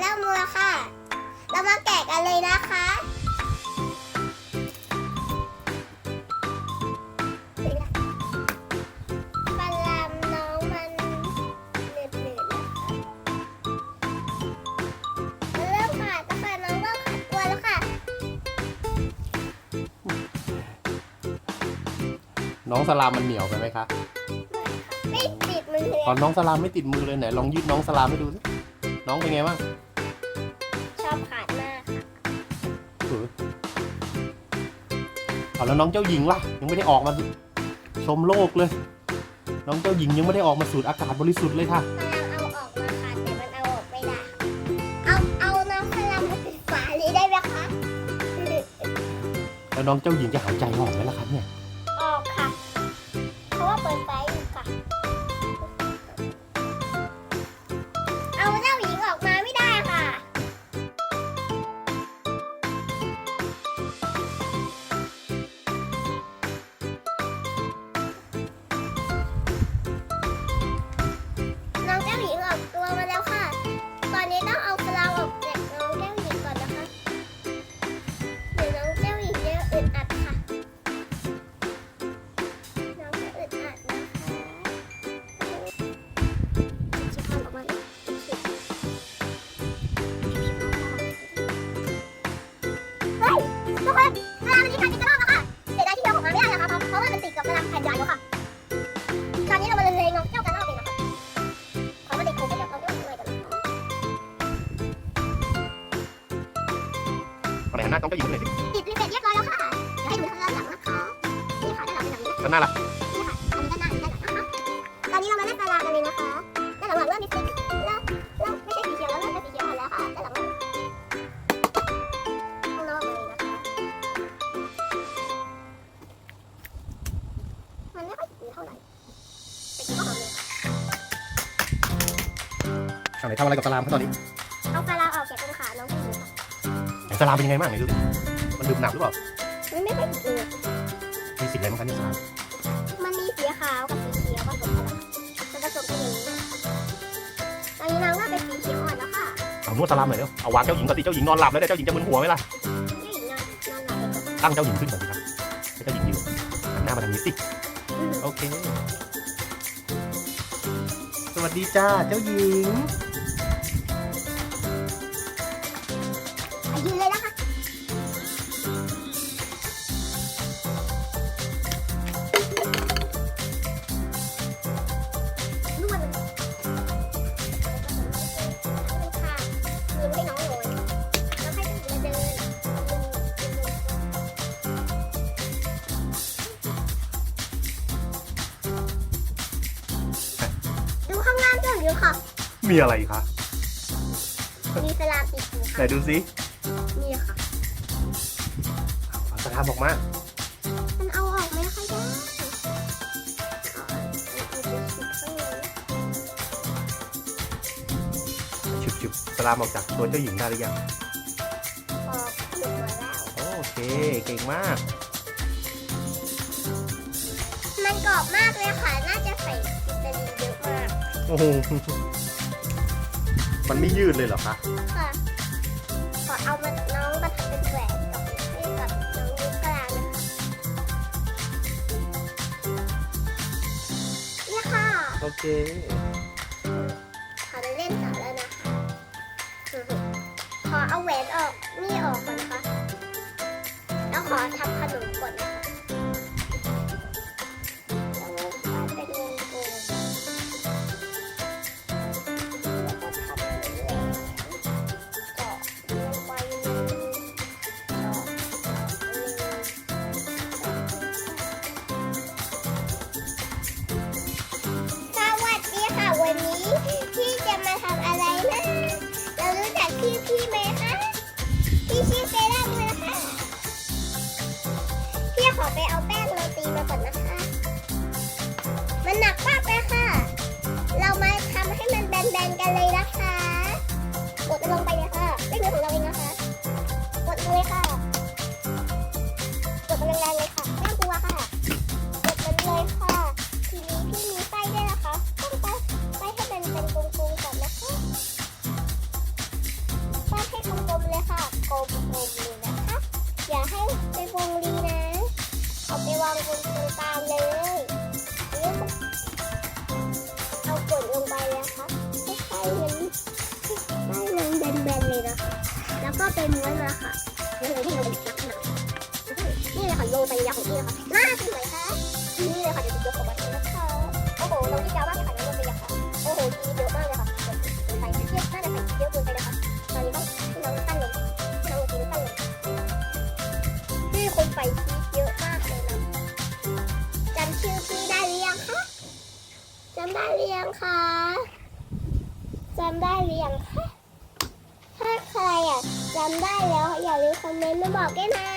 เริ่มมือแล้วค่ะ เรามาแกะกันเลยนะคะปลาลามน้องมันหนืดๆนะคะเริ่มขาดแล้วค่ะน้องเริ่มขาดตัวแล้วค่ะน้องสลามมันเหนียวไปไหมคะไม่ติดมือเลยตอนน้องสลามไม่ติดมือเลยไหนลองยืดน้องสลามให้ดูสิน้องเป็นไงบ้าง เอาแล้วน้องเจ้าหญิงล่ะ ยังไม่ได้ออกมาชมโลกเลย น้องเจ้าหญิงยังไม่ได้ออกมาสูดอากาศบริสุทธิ์เลยค่ะพลังเอาออกมาค่ะแต่มันเอาออกไม่ได้ค่ะเอาเอาน้องพลังมาปิดฝานี้ได้ไหมคะ แล้วน้องเจ้าหญิงจะหายใจออกไหมล่ะคะเนี่ย อะไรหันหน้าน้องเจ้าหญิงเลยดิติดรีเฟรชเรียบร้อยแล้วค่ะเดี๋ยวให้ดูทางด้านหลังนะคะนี่ค่ะด้านหลังเป็นแบบนี้ด้านหน้าล่ะนี่ค่ะอันนี้ด้านหน้าอันนี้ด้านหลังนะคะตอนนี้เรามาเล่นปลาลากันเลยนะคะด้านหลังๆเริ่มมีสีเริ่มเริ่มไม่ใช่สีเขียวแล้วเริ่มเป็นสีเขียวอ่อนแล้วค่ะด้านหลังๆข้างนอกเลยนะคะมันไม่ค่อยดีเท่าไหร่แต่คิดว่าหอมเลยเอาไหนทำอะไรกับสลามครับตอนนี้ สลามเป็นยังไงบ้างไหนดูดิมันดื่มหนักหรือเปล่ามันไม่ค่อยดีเลยมีสีอะไรบ้างคะเนี่ยสลามมันมีสีขาวกับสีเขียวผสมกันจะผสมกันอย่างนี้ตอนนี้น้องว่าเป็นสีเขียวอ่อนแล้วค่ะเอานวดสลามหน่อยเร็วเอาวางเจ้าหญิงก่อนสิเจ้าหญิงนอนหลับแล้วเนี่ยเจ้าหญิงจะมึนหัวไหมล่ะผู้หญิงนอนนอนหลับไปก่อนตั้งเจ้าหญิงขึ้นก่อนสิครับให้เจ้าหญิงอยู่หันหน้ามาทางนี้สิโอเค สวัสดีจ้าเจ้าหญิง ค่ะ มีอะไรคะมีสลามติดอยู่ไหนค่ะดูสินี่ค่ะ เอาสลามออกมา มันเอาออกไม่ค่อยได้เอาเอาเอาไปฉีดข้างในฉุบฉุบสลามออกจากตัวเจ้าหญิงได้หรือยังออกหลุดมาแล้ว โอเค เก่งมาก มันกรอบมากเลยค่ะ น่าจะใส่ โอ้โหมันไม่ยืดเลยเหรอคะค่ะขอเอามาน้องมาทำเป็นแหวนกับให้กับน้องยุ้กลางนะคะเนี่ยค่ะโอเคขอไปเล่นต่อแล้วนะคะขอเอาแหวนออกนี่ออกก่อนนะคะแล้วขอทำขนมก่อนนะคะ พี่พี่ไหมคะพี่ชื่อ แล้วก็ไปม้วนมาค่ะนี่เลยที่เราเป็นลักษณะนี่เลยค่ะโรตียาของพี่นะคะน่าสวยค่ะนี่เลยค่ะเดี๋ยวจะยกออกมาให้นะคะโอ้โหเราที่ยาวมากเลยค่ะน้องโรตีอะค่ะโอ้โหดีเยอะมากเลยค่ะใส่เทียบน่าจะใส่เยอะเกินไปนะคะตอนนี้ต้องน้องตั้งลงน้องตีตั้งลงพี่คนใส่ชีสเยอะมากเลยนะจำชื่อพี่ได้หรือยังคะจำได้หรือยังคะจำได้หรือยังคะถ้าใครอะ จำได้แล้ว อย่าลืมคอมเมนต์มาบอกกันนะ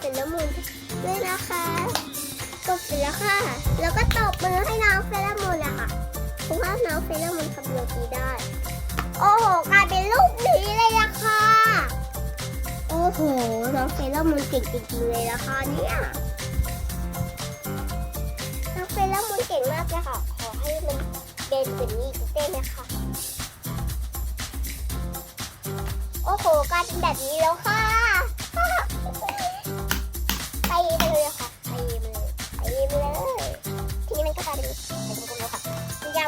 กดน้องเซรามูนด้วยนะคะกดเสร็จแล้วค่ะ แล้วก็ตบมือให้น้องเซรามูนเลยค่ะเพราะว่าน้องเซรามูนทำโรตีได้ โอ้โหกลายเป็นลูกนี้เลยอะค่ะ โอ้โห น้องเซรามูนเก่งจริงๆเลยนะคะเนี่ยน้องเฟล้วมูนเก่งมากเลยค่ะ ขอให้มันเป็นแบบนี้อีกเต้นนะคะโอ้โหกลายเป็นแบบนี้แล้วค่ะ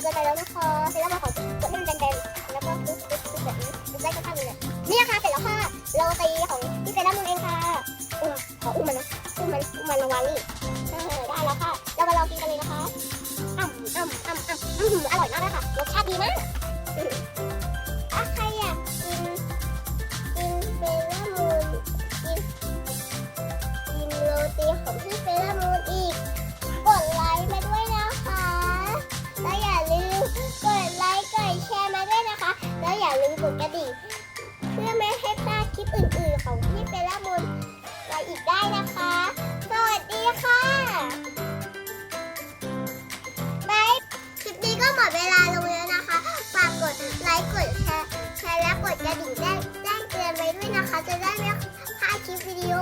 เกินไปแล้วนะคะเสร็จแล้วมาขอกดให้มันแบนๆแล้วก็ปึ๊บปึ๊บปึ๊บแบบนี้ปึ๊บได้ข้างเลยนี่ค่ะเสร็จแล้วค่ะโรตีของพี่เซรนแล้วมูนเองค่ะอุ้มขออุ้มมันนะอุ้มมันอุ้มมันมาวางนี่ได้แล้วค่ะเรามาลองกินกันเลยนะคะอ่ำอ่ำอ่ำอ่ำอื้อหืออร่อยมากเลยค่ะรสชาติดีมาก ดเวลาลงแล้วนะคะฝากกดไลค์กดแชร์แชร์และกดกระดิ่งแจ้งแจ้งเตือนไว้ด้วยนะคะ จะได้ไม่พลาดคลิปวิดีโอ